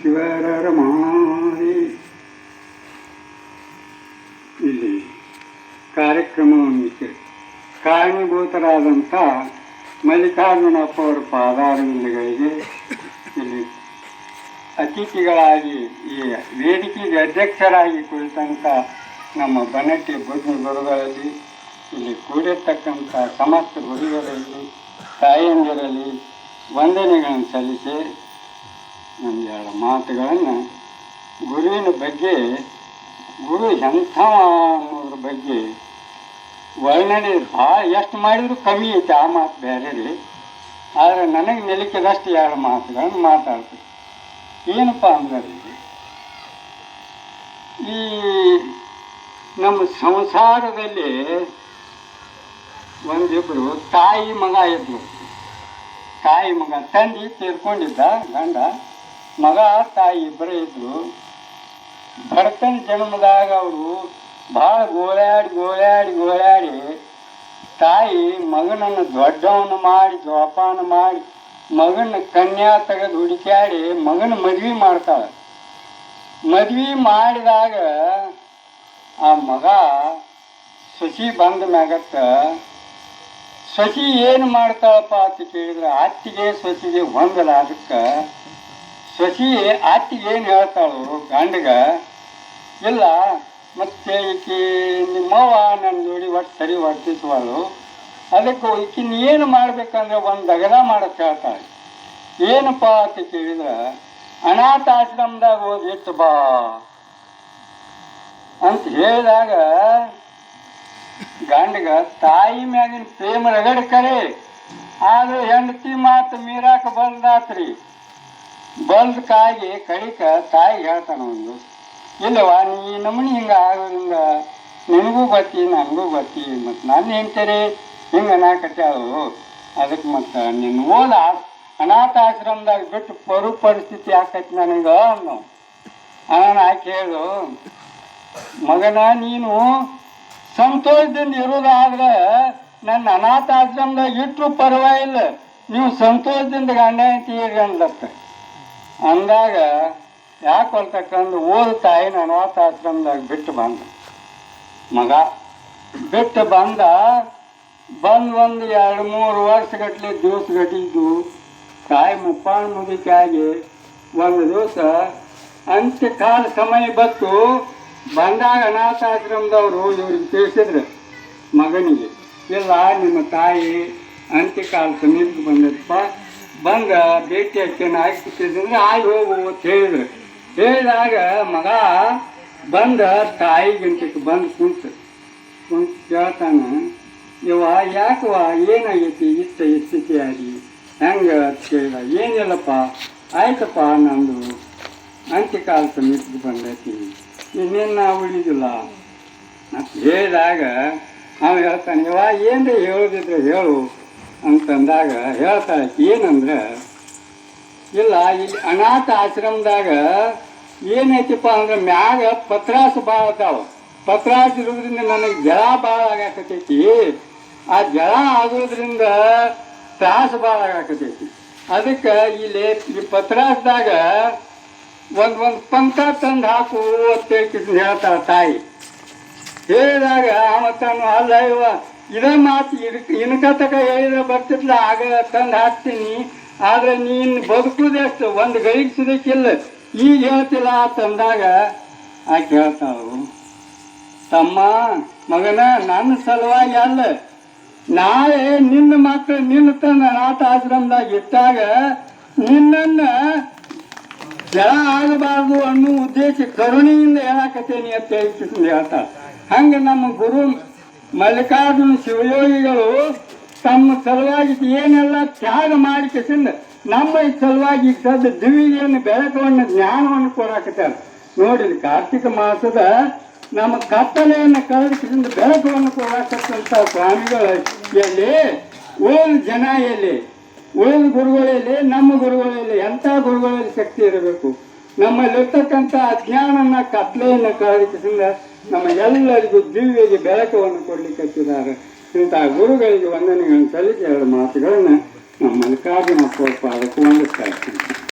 ಶಿವರ ಮಾಡಿ ಇಲ್ಲಿ ಕಾರ್ಯಕ್ರಮವನ್ನು ಕಾರಣೀಭೂತರಾದಂಥ ಮಲ್ಲಿಕಾರ್ಜುನಪ್ಪ ಅವರ ಪಾದಾರವಿಂದಗಳಿಗೆ ಇಲ್ಲಿ ಅತಿಥಿಗಳಾಗಿ ಈ ವೇದಿಕೆಗೆ ಅಧ್ಯಕ್ಷರಾಗಿ ಕುಳಿತಂಥ ನಮ್ಮ ಬನಟ್ಟಿ ಬುದ್ಧಿ ಗುರುಗಳಲ್ಲಿ, ಇಲ್ಲಿ ಕೂಡಿರ್ತಕ್ಕಂಥ ಸಮಸ್ತ ಗುರುಗಳಲ್ಲಿ, ತಾಯಂದಿರಲ್ಲಿ ವಂದನೆಗಳನ್ನು ಸಲ್ಲಿಸಿ ಒಂದೆರಡು ಮಾತುಗಳನ್ನು ಗುರುವಿನ ಬಗ್ಗೆ, ಗುರು ಎಂಥ ಅನ್ನೋದ್ರ ಬಗ್ಗೆ ವರ್ಣನೆ ಭಾಳ ಎಷ್ಟು ಮಾಡಿದರೂ ಕಮ್ಮಿ ಐತೆ ಆ ಮಾತು ಬೇರೆ ರೀ ಆದರೆ ನನಗೆ ನೆಲಕಿದಷ್ಟು ಎರಡು ಮಾತುಗಳನ್ನು ಮಾತಾಡ್ತೀವಿ ಏನಪ್ಪ ಅಂದ್ರೆ, ಈ ನಮ್ಮ ಸಂಸಾರದಲ್ಲಿ ಒಂದಿಬ್ರು ತಾಯಿ ಮಗ ಇದ್ರು ತಾಯಿ ಮಗ ತಂದೆ ತೀರ್ಕೊಂಡಿದ್ದ ಗಂಡ. ಮಗ, ತಾಯಿ ಇಬ್ಬರೇ ಇದ್ರು. ಭರತನ ಜನ್ಮದಾಗ ಅವರು ಭಾಳ ಗೋಳಾಡಿ ಗೋಳಾಡಿ ಗೋಳಾಡಿ ತಾಯಿ ಮಗನನ್ನು ದೊಡ್ಡವನು ಮಾಡಿ, ಜೋಪಾನ ಮಾಡಿ ಮಗನ ಕನ್ಯಾ ತೆಗೆದು ಹುಡುಕ್ಯಾಡಿ ಮಗನ ಮದ್ವೆ ಮಾಡ್ತಾಳೆ. ಮದ್ವೆ ಮಾಡಿದಾಗ ಆ ಮಗ ಸಸಿ ಬಂದ ಮ್ಯಾಗತ್ತ, ಸಸಿ ಏನು ಮಾಡ್ತಾಳಪ್ಪ? ಅಂತ ಕೇಳಿದ್ರೆ, ಅತ್ತಿಗೆ, ಸಸಿಗೆ ಹೊಂದಲ ಅದಕ್ಕೆ ಸಸಿ ಅತ್ತಿಗೆ ಏನು ಹೇಳ್ತಾಳು? ಗಂಡಗ, ಇಲ್ಲ, ಮತ್ತೆ ಈಕಿ ನಿಮ್ಮವ್ವ ನನ್ನ ಜೋಡಿ ಒಟ್ಟು ಸರಿ ವರ್ತಿಸುವಳು. ಅದಕ್ಕೆ ಈಕಿನ ಏನು ಮಾಡ್ಬೇಕಂದ್ರೆ ಒಂದು ದಗದ ಮಾಡಕ್ಕೆ ಹೇಳ್ತಾಳೆ. ಏನಪ್ಪ ಅಂತ ಕೇಳಿದ್ರೆ, ಅನಾಥ ಆಶ್ರಮದಾಗ ಹೋಗಿ ಇಟ್ಟು ಬಾ ಅಂತ ಹೇಳಿದಾಗ ಗಂಡಗ, ತಾಯಿ ಮ್ಯಾಗಿನ ಪ್ರೇಮ ರಗಡ್ ಕರೆ, ಆದ್ರೆ ಹೆಂಡತಿ ಮಾತು ಮೀರಾಕ ಬಂದಾತ್ರಿ. ಬಂದ ಕಾಯಿ ಕಡಿಕ ತಾಯಿ ಹೇಳ್ತಾನ ಒಂದು ಇಲ್ಲವಾ ನೀ ನಮ್ಮನಿ ಹಿಂಗೆ ಆಗೋದ್ರಿಂದ ನಿನಗೂ ಬತ್ತಿ ನನಗೂ ಬತ್ತಿ ಮತ್ತು ನಾನು ಹೇಳ್ತಾರೆ ಹಿಂಗೆ ಅನ್ನಕತ್ತಾಳು ಅದಕ್ಕೆ ಮತ್ತು ನಿನ್ನ ಓದ ಅನಾಥ ಆಶ್ರಮದಾಗ ಬಿಟ್ಟು ಪರು ಪರಿಸ್ಥಿತಿ ಆಕೈತಿ ನನಗೆ ಅನ್ನೋ. ಆಕೆ ಹೇಳು, ಮಗನ ನೀನು ಸಂತೋಷದಿಂದ ಇರೋದಾದ್ರೆ ನನ್ನ ಅನಾಥ ಆಶ್ರಮದಾಗ ಇಟ್ಟರು ಪರವಾಗಿಲ್ಲ, ನೀವು ಸಂತೋಷದಿಂದ ಗಂಡ ಅಂತ ಅಂದಾಗ ಯಾಕೆ ಹೊಲ್ತಕ್ಕಂದು ಓದ ತಾಯಿನ ಅನಾಥ ಆಶ್ರಮದಾಗ ಬಿಟ್ಟು ಬಂದ. ಮಗ ಬಿಟ್ಟು ಬಂದ, ಬಂದು ಒಂದು ಎರಡು ಮೂರು ವರ್ಷಗಟ್ಲೆ ದಿವಸ ಗಟ್ಟಿದ್ದು ತಾಯಿ ಮುಪ್ಪಾಣ ಮುಗಿಕಾಗಿ ಒಂದು ದಿವಸ ಅಂತ್ಯಕಾಲ ಸಮಯ ಬತ್ತು ಬಂದಾಗ ಅನಾಥಾಶ್ರಮದವರು ಇವ್ರಿಗೆ ತಿಳಿಸಿದ್ರು ಮಗನಿಗೆ, ಇಲ್ಲ ನಿಮ್ಮ ತಾಯಿ ಅಂತ್ಯಕಾಲ ಸಮೀಪಕ್ಕೆ ಬಂದಪ್ಪ ಬಂದ ಭೇಟಿ ಆಗ್ತೇನೆ ಹಾಕಿಟ್ಟಿದ್ರೆ ಆಗಿ ಹೋಗು ಅಂತ ಹೇಳಿದ್ರು. ಹೇಳಿದಾಗ ಮಗ ಬಂದ ತಾಯಿ ಗಂಟೆಗೆ ಬಂದು ಕುಂತು ಕುಂತು ಕೇಳ್ತಾನ ಇವ ಯಾಕವ ಏನಾಗೈತಿ ಇಷ್ಟ ಸ್ಥಿತಿ ಆಗಿ? ಹೆಂಗೆ ಅಂತ ಕೇಳಿದ, ಏನಿಲ್ಲಪ್ಪ, ಆಯ್ತಪ್ಪ ನಂದು. ಅಂತ್ಯಕಾಲ ಸಮೀಪಕ್ಕೆ ಬಂದೈತಿ. ಇನ್ನೇನು ಉಳಿದಿಲ್ಲ. ಅಂತ ಹೇಳಿದಾಗ ಅವ ಹೇಳ್ತಾನೆ ಇವ ಏನ್ರಿ ಹೇಳೋದಿದ್ರೆ ಹೇಳು. ಅಂತಂದಾಗ ಹೇಳ್ತಾಳೆ ಏನಂದ್ರೆ, ಇಲ್ಲ ಇಲ್ಲಿ ಅನಾಥ ಆಶ್ರಮದಾಗ ಏನೈತಿಪ್ಪ ಅಂದ್ರೆ ಮ್ಯಾಗ ಪತ್ರಾಸ ಭಾಳ ಅದಾವ. ಪತ್ರಾಸು ಇರೋದ್ರಿಂದ ನನಗೆ ಜಳ ಭಾಳ ಆಗಾಕತೈತಿ ಆ ಜಳ ಆಗೋದ್ರಿಂದ ತ್ರಾಸು ಭಾಳ ಆಗಾಕತೈತಿ ಅದಕ್ಕೆ ಇಲ್ಲಿ ಈ ಪತ್ರಾಸದಾಗ ಒಂದು ಒಂದು ಪಂಕ ತಂದು ಹಾಕು ಅಂತೇಳಿ ಹೇಳ್ತಾಳ ತಾಯಿ. ಹೇಳಿದಾಗ ಅವತ್ತಾನು ಅಲ್ಲ ಇವ ಇದೇ ಮಾತು ಇನ್ಕ ತಕ ಹೇಳಿದ್ರೆ ಬರ್ತಿದ್ಲ, ಆಗ ತಂದು ಹಾಕ್ತೀನಿ. ಆದ್ರೆ ನೀನು ಬದುಕುದೆಷ್ಟು ಒಂದು ಸಿದಕ್ಕಿಲ್ಲ ಈಗ ಹೇಳ್ತಿಲ್ಲ ತಂದಾಗ ಆ ಹೇಳ್ತಾಳು ತಮ್ಮ ಮಗನ ನನ್ನ ಸಲುವಾಗಿ ಅಲ್ಲ, ನಾಳೆ ನಿನ್ನ ಮಕ್ಕಳು ನಿನ್ನ ತನ್ನ ಅನಾಥ ಆಶ್ರಮದಾಗ ಇಟ್ಟಾಗ ನಿನ್ನನ್ನ ಜಳ ಆಗಬಾರ್ದು ಅನ್ನೋ ಉದ್ದೇಶ ಕರುಣೆಯಿಂದ ಹೇಳಕತ್ತೇನಿ ಅಂತ ಹೇಳ್ತಾ ಹೇಳ್ತಾಳೆ ಹಂಗೆ ನಮ್ಮ ಗುರು ಮಲ್ಲಿಕಾರ್ಜುನ ಶಿವಯೋಗಿಗಳು ತಮ್ಮ ಸಲುವಾಗಿ ಏನೆಲ್ಲ ತ್ಯಾಗ ಮಾಡಿ ಕಿಸಿಂದ ನಮ್ಮ ಈ ಸಲುವಾಗಿ ಸದ್ದು ದಿವಿಯನ್ನು ಬೆಳಕವನ್ನು ಜ್ಞಾನವನ್ನು ಕೊಡಾಕತ್ತಾರೆ ನೋಡಿ ಕಾರ್ತಿಕ ಮಾಸದ ನಮ್ಮ ಕತ್ತಲೆಯನ್ನು ಕಳೆದ ಬೆಳಕವನ್ನು ಕೊಡಾಕತ್ತಂತ ಸ್ವಾಮಿಗಳು ಎಲ್ಲಿ? ಓಲ್ ಜನ ಎಲ್ಲಿ? ಉಳಿದ ಗುರುಗಳಲ್ಲಿ ನಮ್ಮ ಗುರುಗಳಲ್ಲಿ ಎಂಥ ಗುರುಗಳಲ್ಲಿ ಶಕ್ತಿ ಇರಬೇಕು? ನಮ್ಮಲ್ಲಿರ್ತಕ್ಕಂಥ ಅಜ್ಞಾನನ ಕತ್ಲೆಯನ್ನು ಕಳೆದಿದ್ದರಿಂದ ನಮ್ಮ ಎಲ್ಲರಿಗೂ ದಿವ್ಯಗೆ ಬೆಳಕವನ್ನು ಕೊಡಲಿಕ್ಕೆ ಇಂತಹ ಗುರುಗಳಿಗೆ ವಂದನೆಗಳನ್ನು ಸಲ್ಲಿಸಿ ಎರಡು ಮಾತುಗಳನ್ನು ನಮ್ಮ ಮಲ್ಲಿಕಾರ್ಜುನ ಪಾದಕ್ಕೆ ವಂದಿಸ್ತಾ ಇರ್ತೀನಿ